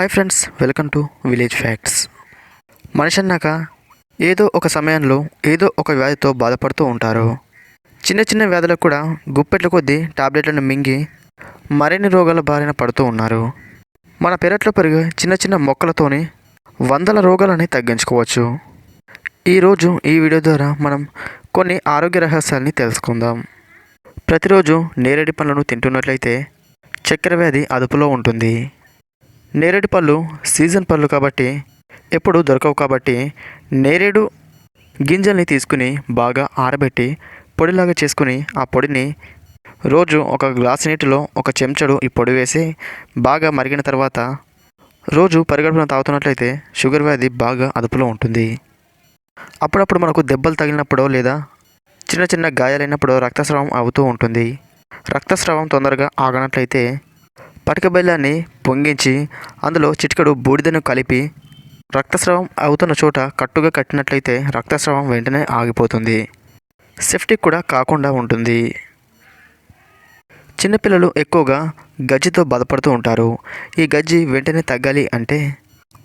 Hi friends welcome to village facts మనిషి అన్నాక ఏదో ఒక సమయంలో ఏదో ఒక వ్యాధితో బాధపడుతూ ఉంటారు. చిన్న చిన్న వ్యాధులకు కూడా గుప్పెట్ల కొద్దీ టాబ్లెట్లను మింగి మరిన్ని రోగాల బారిన పడుతూ ఉన్నారు. మన పెరట్లో పెరిగే చిన్న చిన్న మొక్కలతోని వందల రోగాలని తగ్గించుకోవచ్చు. ఈరోజు ఈ వీడియో ద్వారా మనం కొన్ని ఆరోగ్య రహస్యాల్ని తెలుసుకుందాం. ప్రతిరోజు నేరేడు పండ్లను తింటున్నట్లయితే చక్కెర వ్యాధి అదుపులో ఉంటుంది. నేరేడు పళ్ళు సీజన్ పళ్ళు కాబట్టి ఎప్పుడు దొరకవు కాబట్టి నేరేడు గింజల్ని తీసుకుని బాగా ఆరబెట్టి పొడిలాగా చేసుకుని ఆ పొడిని రోజు ఒక గ్లాసు నీటిలో ఒక చెంచాడు ఈ పొడి వేసి బాగా మరిగిన తర్వాత రోజు పరిగడుపున తాగుతున్నట్లయితే షుగర్ వ్యాధి బాగా అదుపులో ఉంటుంది. అప్పుడప్పుడు మనకు దెబ్బలు తగిలినప్పుడో లేదా చిన్న చిన్న గాయాలైనప్పుడు రక్తస్రావం అవుతూ ఉంటుంది. రక్తస్రావం తొందరగా ఆగనట్లయితే పటక బెల్లాన్ని పొంగించి అందులో చిటికడు బూడిదను కలిపి రక్తస్రావం అవుతున్న చోట కట్టుగా కట్టినట్లయితే రక్తస్రావం వెంటనే ఆగిపోతుంది. సేఫ్టీ కూడా కాకుండా ఉంటుంది. చిన్నపిల్లలు ఎక్కువగా గజ్జితో బాధపడుతూ ఉంటారు. ఈ గజ్జి వెంటనే తగ్గాలి అంటే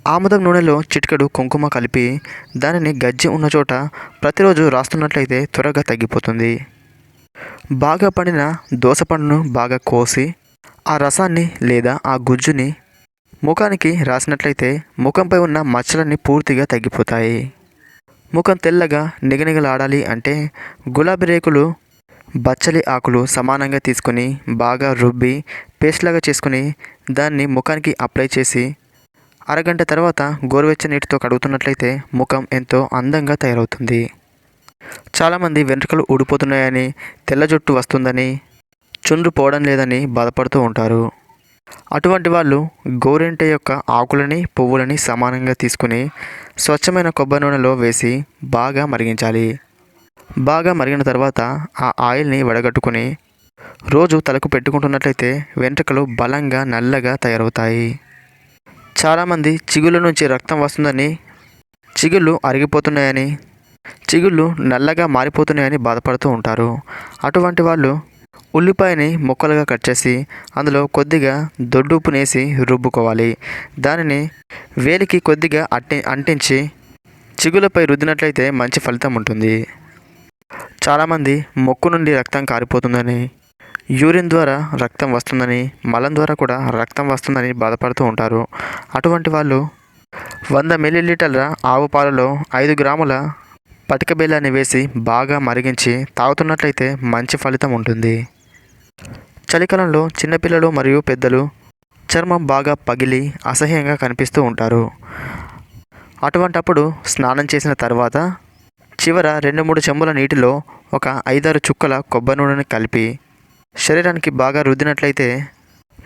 ఆముదం నూనెలో చిటికెడు కుంకుమ కలిపి దానిని గజ్జి ఉన్న చోట ప్రతిరోజు రాస్తున్నట్లయితే త్వరగా తగ్గిపోతుంది. బాగా పండిన దోసపండును బాగా కోసి ఆ రసాన్ని లేదా ఆ గుజ్జుని ముఖానికి రాసినట్లయితే ముఖంపై ఉన్న మచ్చలన్నీ పూర్తిగా తగ్గిపోతాయి. ముఖం తెల్లగా నిగనిగలాడాలి అంటే గులాబీ రేకులు బచ్చలి ఆకులు సమానంగా తీసుకొని బాగా రుబ్బి పేస్ట్లాగా చేసుకుని దాన్ని ముఖానికి అప్లై చేసి అరగంట తర్వాత గోరువెచ్చని నీటితో కడుగుతున్నట్లయితే ముఖం ఎంతో అందంగా తయారవుతుంది. చాలామంది వెంట్రుకలు ఊడిపోతున్నాయని తెల్ల జుట్టు వస్తుందని చుండ్రు పోవడం లేదని బాధపడుతూ ఉంటారు. అటువంటి వాళ్ళు గోరింట యొక్క ఆకులని పువ్వులని సమానంగా తీసుకుని స్వచ్ఛమైన కొబ్బరి నూనెలో వేసి బాగా మరిగించాలి. బాగా మరిగిన తర్వాత ఆ ఆయిల్ని వడగట్టుకుని రోజు తలకు పెట్టుకుంటున్నట్లయితే వెంట్రుకలు బలంగా నల్లగా తయారవుతాయి. చాలామంది చిగుళ్ళ నుంచి రక్తం వస్తుందని చిగుళ్ళు అరిగిపోతున్నాయని చిగుళ్ళు నల్లగా మారిపోతున్నాయని బాధపడుతూ ఉంటారు. అటువంటి వాళ్ళు ఉల్లిపాయని ముక్కలుగా కట్ చేసి అందులో కొద్దిగా దొడ్డుప్పునేసి రుబ్బుకోవాలి. దానిని వేలికి కొద్దిగా అట్టి అంటించి చిగులపై రుద్దినట్లయితే మంచి ఫలితం ఉంటుంది. చాలామంది మొక్కు నుండి రక్తం కారిపోతుందని యూరిన్ ద్వారా రక్తం వస్తుందని మలం ద్వారా కూడా రక్తం వస్తుందని బాధపడుతూ ఉంటారు. అటువంటి వాళ్ళు వంద మిల్లీలీటర్ల ఆవు పాలలో ఐదు గ్రాముల పటిక బెల్లాన్ని వేసి బాగా మరిగించి తాగుతున్నట్లయితే మంచి ఫలితం ఉంటుంది. చలికాలంలో చిన్నపిల్లలు మరియు పెద్దలు చర్మం బాగా పగిలి అసహ్యంగా కనిపిస్తూ ఉంటారు. అటువంటప్పుడు స్నానం చేసిన తర్వాత చివర రెండు మూడు చెంబుల నీటిలో ఒక ఐదారు చుక్కల కొబ్బరి నూనెని కలిపి శరీరానికి బాగా రుద్దినట్లయితే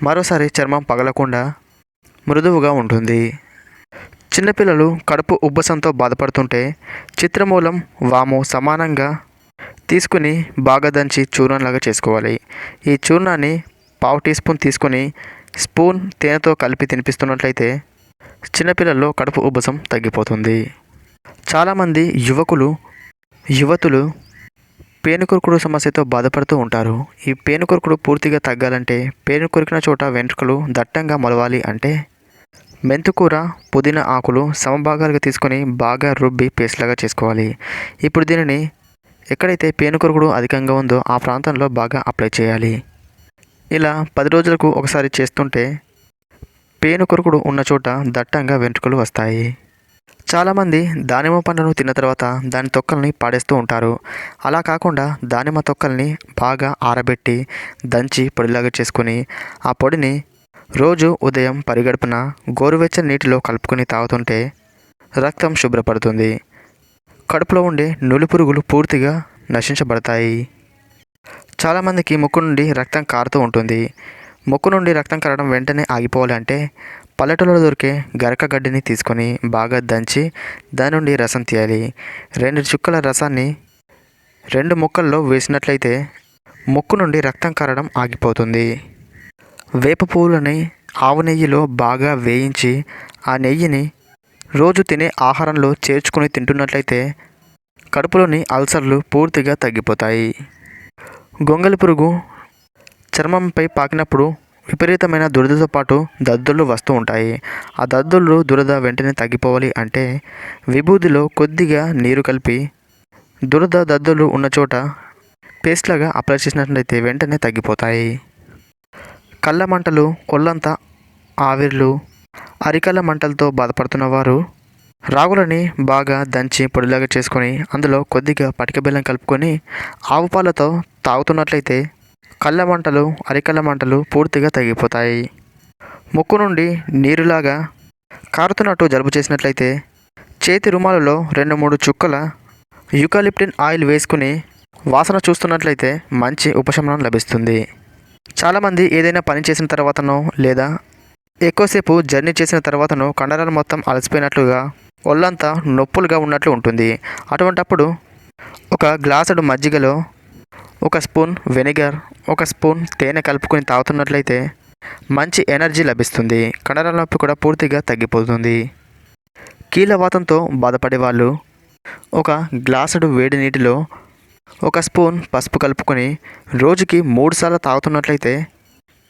మరోసారి చర్మం పగలకుండా మృదువుగా ఉంటుంది. చిన్నపిల్లలు కడుపు ఉబ్బసంతో బాధపడుతుంటే చిత్రమూలం వాము సమానంగా తీసుకుని బాగా దంచి చూర్ణంలాగా చేసుకోవాలి. ఈ చూర్ణాన్ని పావు టీ స్పూన్ తీసుకొని స్పూన్ తేనెతో కలిపి తినిపిస్తున్నట్లయితే చిన్నపిల్లల్లో కడుపు ఉబ్బసం తగ్గిపోతుంది. చాలామంది యువకులు యువతులు పేనుకొరుకుడు సమస్యతో బాధపడుతూ ఉంటారు. ఈ పేనుకొరుకుడు పూర్తిగా తగ్గాలంటే పేను కొరికిన చోట వెంట్రుకలు దట్టంగా మొలవాలి అంటే మెంతుకూర పుదీనా ఆకులు సమభాగాలుగా తీసుకొని బాగా రుబ్బి పేస్ట్లాగా చేసుకోవాలి. ఇప్పుడు దీనిని ఎక్కడైతే పేనుకొరుకుడు అధికంగా ఉందో ఆ ప్రాంతంలో బాగా అప్లై చేయాలి. ఇలా పది రోజులకు ఒకసారి చేస్తుంటే పేనుకొరుకుడు ఉన్న చోట దట్టంగా వెంట్రుకలు వస్తాయి. చాలామంది దానిమ్మ పండును తిన్న తర్వాత దాని తొక్కల్ని పాడేస్తూ ఉంటారు. అలా కాకుండా దానిమ్మ తొక్కల్ని బాగా ఆరబెట్టి దంచి పొడిలాగా చేసుకొని ఆ పొడిని రోజు ఉదయం పరిగడుపున గోరువెచ్చని నీటిలో కలుపుకొని తాగుతుంటే రక్తం శుభ్రపడుతుంది. కడుపులో ఉండే నులి పురుగులు పూర్తిగా నశించబడతాయి. చాలామందికి ముక్కు నుండి రక్తం కారుతూ ఉంటుంది. ముక్కు నుండి రక్తం కారడం వెంటనే ఆగిపోవాలంటే పల్లెటూళ్ళలో దొరికే గరక గడ్డిని తీసుకొని బాగా దంచి దాని నుండి రసం తీయాలి. రెండు చుక్కల రసాన్ని రెండు ముక్కల్లో వేసినట్లయితే ముక్కు నుండి రక్తం కారడం ఆగిపోతుంది. వేప పువ్వులని ఆవు నెయ్యిలో బాగా వేయించి ఆ నెయ్యిని రోజు తినే ఆహారంలో చేర్చుకొని తింటున్నట్లయితే కడుపులోని అల్సర్లు పూర్తిగా తగ్గిపోతాయి. గొంగలి పురుగు చర్మంపై పాకినప్పుడు విపరీతమైన దురదతో పాటు దద్దులు వస్తూ ఉంటాయి. ఆ దద్దులు దురద వెంటనే తగ్గిపోవాలి అంటే విభూదిలో కొద్దిగా నీరు కలిపి దురద దద్దులు ఉన్న చోట పేస్ట్ లాగా అప్లై చేసినట్లయితే వెంటనే తగ్గిపోతాయి. కళ్ళ మంటలు ఒళ్ళంతా ఆవిర్లు. అరికళ్ళ మంటలతో బాధపడుతున్న వారు రాగులని బాగా దంచి పొడిలాగా చేసుకొని అందులో కొద్దిగా పటిక బెల్లం కలుపుకొని ఆవు పాలతో తాగుతున్నట్లయితే కళ్ళ మంటలు అరికళ్ళ మంటలు పూర్తిగా తగ్గిపోతాయి. ముక్కు నుండి నీరులాగా కారుతున్నట్టు జలుబు చేసినట్లయితే చేతి రుమాలలో రెండు మూడు చుక్కల యూకాలిప్టిన్ ఆయిల్ వేసుకుని వాసన చూస్తున్నట్లయితే మంచి ఉపశమనం లభిస్తుంది. చాలామంది ఏదైనా పని చేసిన తర్వాతనో లేదా ఎక్కువసేపు జర్నీ చేసిన తర్వాతనో కండరాలు మొత్తం అలసిపోయినట్లుగా ఒళ్ళంతా నొప్పులుగా ఉన్నట్లు ఉంటుంది. అటువంటప్పుడు ఒక గ్లాసుడు మజ్జిగలో ఒక స్పూన్ వెనిగర్ ఒక స్పూన్ తేనె కలుపుకొని తాగుతున్నట్లయితే మంచి ఎనర్జీ లభిస్తుంది. కండరాల నొప్పి కూడా పూర్తిగా తగ్గిపోతుంది. కీళ్ళవాతంతో బాధపడే వాళ్ళు ఒక గ్లాసుడు వేడి నీటిలో ఒక స్పూన్ పసుపు కలుపుకొని రోజుకి మూడుసార్లు తాగుతున్నట్లయితే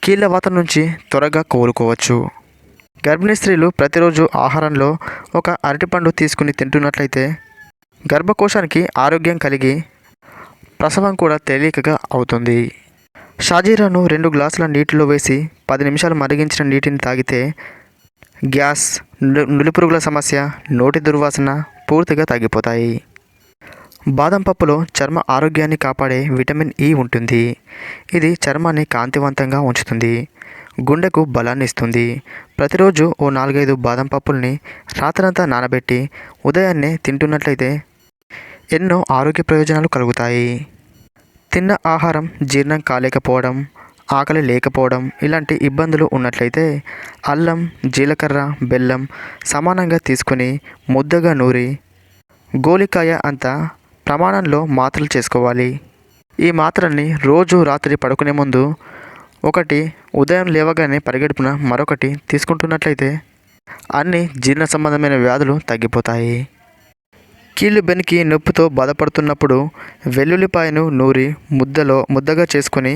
కీళ్ళ నుంచి త్వరగా కోలుకోవచ్చు. గర్భిణీ స్త్రీలు ప్రతిరోజు ఆహారంలో ఒక అరటిపండు తీసుకుని తింటున్నట్లయితే గర్భకోశానికి ఆరోగ్యం కలిగి ప్రసవం కూడా తేలికగా అవుతుంది. షాజీరాను రెండు గ్లాసుల నీటిలో వేసి పది నిమిషాలు మరిగించిన నీటిని తాగితే గ్యాస్ నులిపురుగుల సమస్య నోటి దుర్వాసన పూర్తిగా తగ్గిపోతాయి. బాదం పప్పులో చర్మ ఆరోగ్యాన్ని కాపాడే విటమిన్ ఇ ఉంటుంది. ఇది చర్మాన్ని కాంతివంతంగా ఉంచుతుంది. గుండెకు బలాన్ని ఇస్తుంది. ప్రతిరోజు ఓ నాలుగైదు బాదం పప్పుల్ని రాత్రంతా నానబెట్టి ఉదయాన్నే తింటున్నట్లయితే ఎన్నో ఆరోగ్య ప్రయోజనాలు కలుగుతాయి. తిన్న ఆహారం జీర్ణం కాలేకపోవడం ఆకలి లేకపోవడం ఇలాంటి ఇబ్బందులు ఉన్నట్లయితే అల్లం జీలకర్ర బెల్లం సమానంగా తీసుకొని ముద్దగా నూరి గోలికాయ అంతా ప్రమాణంలో మాత్రలు చేసుకోవాలి. ఈ మాత్రల్ని రోజు రాత్రి పడుకునే ముందు ఒకటి ఉదయం లేవగానే పరిగెడుపున మరొకటి తీసుకుంటున్నట్లయితే అన్ని జీర్ణ సంబంధమైన వ్యాధులు తగ్గిపోతాయి. కీళ్ళు బెనికి నొప్పితో బాధపడుతున్నప్పుడు వెల్లుల్లిపాయను నూరి ముద్దలో ముద్దగా చేసుకొని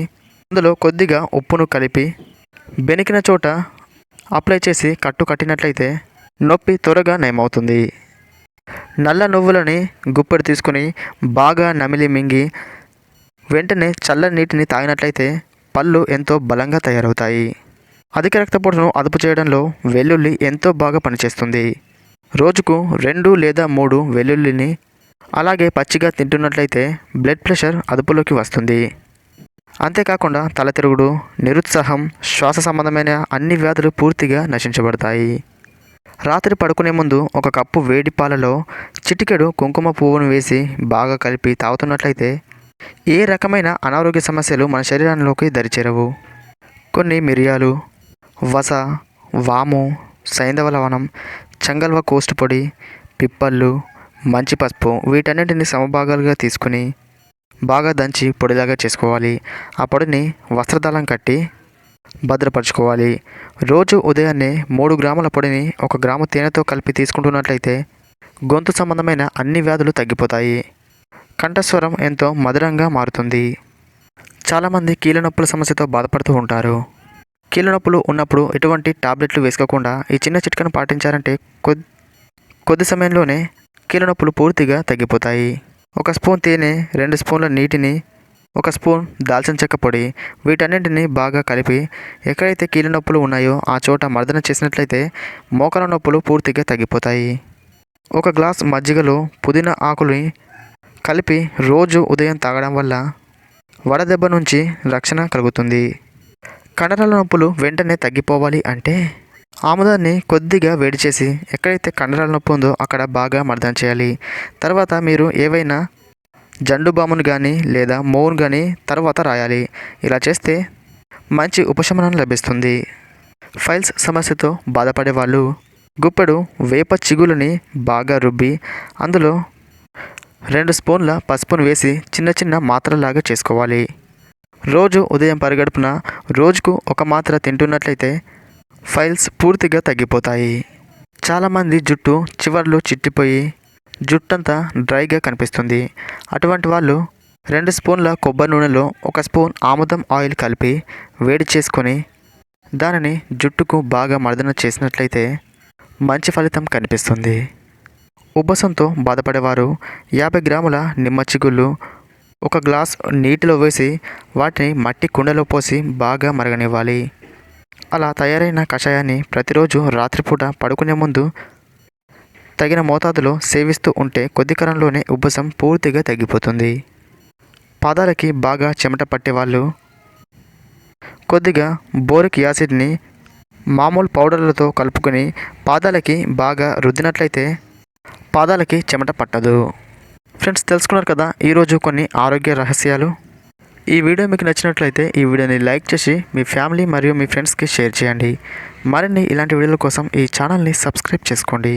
అందులో కొద్దిగా ఉప్పును కలిపి బెనికిన చోట అప్లై చేసి కట్టు కట్టినట్లయితే నొప్పి త్వరగా నయమవుతుంది. నల్ల నువ్వులని గుప్పెడు తీసుకొని బాగా నమిలి మింగి వెంటనే చల్లని నీటిని తాగినట్లయితే పళ్ళు ఎంతో బలంగా తయారవుతాయి. అధిక రక్తపోటును అదుపు చేయడంలో వెల్లుల్లి ఎంతో బాగా పనిచేస్తుంది. రోజుకు రెండు లేదా మూడు వెల్లుల్లిని అలాగే పచ్చిగా తింటున్నట్లయితే బ్లడ్ ప్రెషర్ అదుపులోకి వస్తుంది. అంతేకాకుండా తల తిరుగుడు నిరుత్సాహం శ్వాస సంబంధమైన అన్ని వ్యాధులు పూర్తిగా నశించబడతాయి. రాత్రి పడుకునే ముందు ఒక కప్పు వేడి పాలలో చిటికెడు కుంకుమ పువ్వును వేసి బాగా కలిపి తాగుతున్నట్లయితే ఏ రకమైన అనారోగ్య సమస్యలు మన శరీరంలోకి దరిచేరవు. కొన్ని మిరియాలు వస వాము సైంధవ లవణం చంగల్వ కోస్ట్ పొడి పిప్పళ్ళు మంచి పసుపు వీటన్నిటిని సమభాగాలుగా తీసుకుని బాగా దంచి పొడిలాగా చేసుకోవాలి. ఆ పొడిని వస్త్రదళం కట్టి భద్రపరచుకోవాలి. రోజు ఉదయాన్నే మూడు గ్రాముల పొడిని ఒక గ్రాము తేనెతో కలిపి తీసుకుంటున్నట్లయితే గొంతు సంబంధమైన అన్ని వ్యాధులు తగ్గిపోతాయి. కంఠస్వరం ఎంతో మధురంగా మారుతుంది. చాలామంది కీళ్ళ నొప్పుల సమస్యతో బాధపడుతూ ఉంటారు. కీళ్ళ నొప్పులు ఉన్నప్పుడు ఎటువంటి టాబ్లెట్లు వేసుకోకుండా ఈ చిన్న చిట్కను పాటించారంటే కొద్ది కొద్ది సమయంలోనే కీళ్ళ నొప్పులు పూర్తిగా తగ్గిపోతాయి. ఒక స్పూన్ తేనె రెండు స్పూన్ల నీటిని ఒక స్పూన్ దాల్చిన చెక్క పొడి వీటన్నింటిని బాగా కలిపి ఎక్కడైతే కీళ్ళ నొప్పులు ఉన్నాయో ఆ చోట మర్దన చేసినట్లయితే మోకాల నొప్పులు పూర్తిగా తగ్గిపోతాయి. ఒక గ్లాస్ మజ్జిగలో పుదీనా ఆకుని కలిపి రోజు ఉదయం తాగడం వల్ల వడదెబ్బ నుంచి రక్షణ కలుగుతుంది. కండరాల నొప్పులు వెంటనే తగ్గిపోవాలి అంటే ఆముదాన్ని కొద్దిగా వేడి చేసి ఎక్కడైతే కండరాల నొప్పి ఉందో అక్కడ బాగా మర్దన చేయాలి. తర్వాత మీరు ఏవైనా జండు బామును కానీ లేదా మోవును కానీ తర్వాత రాయాలి. ఇలా చేస్తే మంచి ఉపశమనం లభిస్తుంది. ఫైల్స్ సమస్యతో బాధపడే వాళ్ళు గుప్పెడు వేప చిగులుని బాగా రుబ్బి అందులో రెండు స్పూన్ల పసుపును వేసి చిన్న చిన్న మాత్రలాగా చేసుకోవాలి. రోజు ఉదయం పరిగడుపున రోజుకు ఒక మాత్ర తింటున్నట్లయితే ఫైల్స్ పూర్తిగా తగ్గిపోతాయి. చాలామంది జుట్టు చివర్లు చిట్టిపోయి జుట్టంతా డ్రైగా కనిపిస్తుంది. అటువంటి వాళ్ళు రెండు స్పూన్ల కొబ్బరి నూనెలో ఒక స్పూన్ ఆముదం ఆయిల్ కలిపి వేడి చేసుకొని దానిని జుట్టుకు బాగా మర్దన చేసినట్లయితే మంచి ఫలితం కనిపిస్తుంది. ఉబ్బసంతో బాధపడేవారు యాభై గ్రాముల నిమ్మ చిగుళ్ళు ఒక గ్లాస్ నీటిలో వేసి వాటిని మట్టి కుండలో పోసి బాగా మరగనివ్వాలి. అలా తయారైన కషాయాన్ని ప్రతిరోజు రాత్రిపూట పడుకునే ముందు తగిన మోతాదులో సేవిస్తూ ఉంటే కొద్ది కాలంలోనే ఉబ్బసం పూర్తిగా తగ్గిపోతుంది. పాదాలకి బాగా చెమట పట్టేవాళ్ళు కొద్దిగా బోరిక్ యాసిడ్ని మామూలు పౌడర్లతో కలుపుకొని పాదాలకి బాగా రుద్దినట్లయితే పాదాలకి చెమట పట్టదు. ఫ్రెండ్స్ తెలుసుకున్నారు కదా ఈరోజు కొన్ని ఆరోగ్య రహస్యాలు. ఈ వీడియో మీకు నచ్చినట్లయితే ఈ వీడియోని లైక్ చేసి మీ ఫ్యామిలీ మరియు మీ ఫ్రెండ్స్కి షేర్ చేయండి. మరిన్ని ఇలాంటి వీడియోల కోసం ఈ ఛానల్ని సబ్స్క్రైబ్ చేసుకోండి.